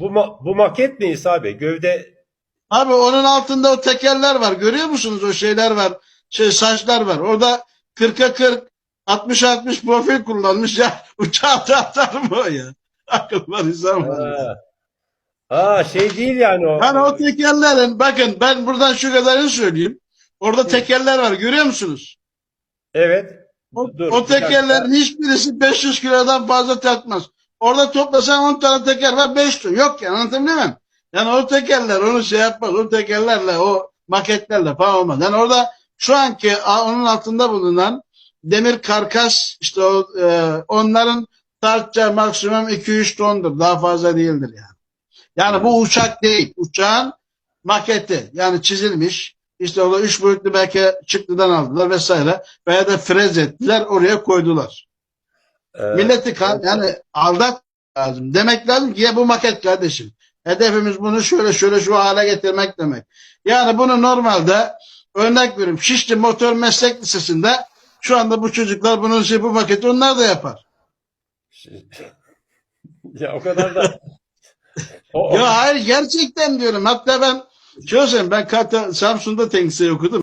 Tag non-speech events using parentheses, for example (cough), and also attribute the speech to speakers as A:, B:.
A: Bu, ma- bu maket mi İsa abi? Gövde
B: Abi onun altında o tekerler var. Görüyor musunuz o şeyler var. Şey saçlar var. Orada 40'a 40 60 60 profil kullanmış ya. (laughs) Uçağa atar mı o ya? (laughs) Akıl var insan var.
A: Ha. Şey değil yani o.
B: Yani o tekerlerin bakın ben buradan şu kadarını söyleyeyim. Orada tekerler var. Görüyor musunuz?
A: Evet.
B: O,
A: Dur,
B: o
A: bir dakika.
B: tekerlerin hiçbirisi 500 kilodan fazla tartmaz. Orada toplasan 10 tane teker var 5 ton. Yok yani anlatabiliyor muyum? Yani o tekerler onu şey yapmaz. O tekerlerle o maketlerle falan olmaz. Yani orada şu anki onun altında bulunan demir karkas işte o, e, onların tartacağı maksimum 2-3 tondur. Daha fazla değildir yani. Yani bu uçak değil. Uçağın maketi. Yani çizilmiş. İşte o da üç boyutlu belki çıktıdan aldılar vesaire. Veya da frez ettiler oraya koydular.
A: Ee,
B: Milleti kan, yani aldat lazım. Demek lazım ki ya bu maket kardeşim. Hedefimiz bunu şöyle şöyle şu hale getirmek demek. Yani bunu normalde örnek veriyorum Şişli Motor Meslek Lisesi'nde şu anda bu çocuklar bunun şey bu maketi onlar da yapar. (laughs)
A: ya o kadar da o, o-
B: Ya hayır gerçekten diyorum. Hatta ben çözüm ben Kata, Samsun'da tenis'i okudum.